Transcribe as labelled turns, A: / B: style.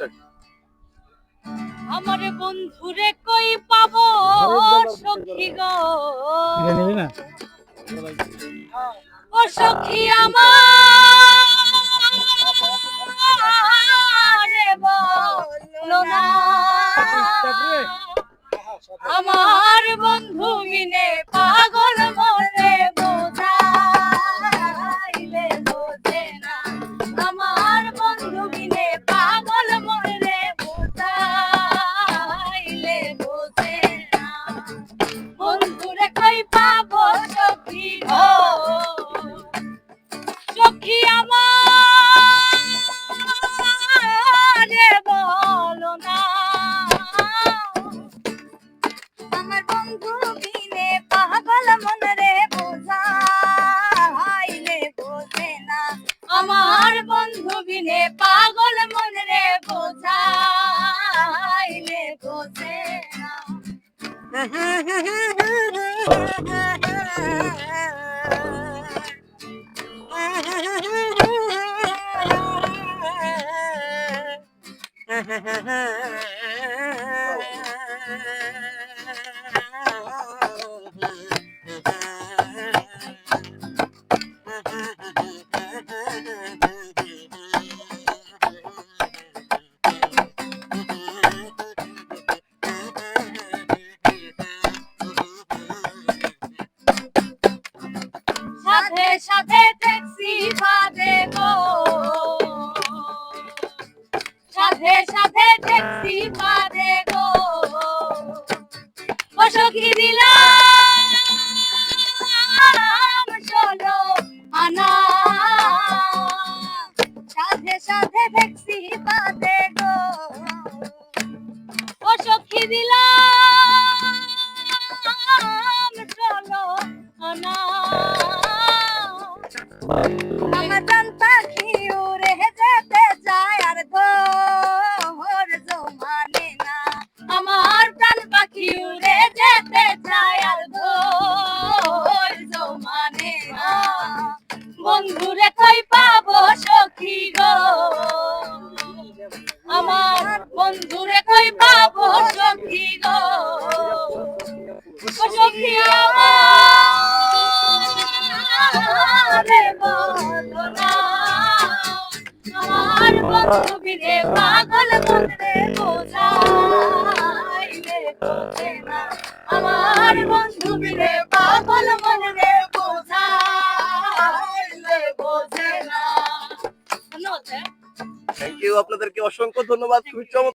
A: Start
B: আমার বন্ধুরে কই পাবো সখী গো?
C: না?
B: ও সখী আমার বলো না। আমার বন্ধু মিনে পাগল আমার বন্ধু বিনে পাগল মন রে বোঝাইলে বোঝে সাথে ট্যাক্সি বাজে গো। সাথে সাথে ট্যাক্সি বাজে গো। ও আমার জান পাখি উড়ে যেতে যায় আর ঘোর জমানে না আমার প্রাণ পাখি উড়ে যেতে যায় আর ঘোর জমানে না বন্ধুরে কই পাবো সখী গো আমার বন্ধুরে কই পাবো সখী গো? সখী আমার আমার বন্ধু বিরে পাগল মনে মনে বোঝাইলে
A: আপনাদেরকে অসংখ্য ধন্যবাদ। খুবই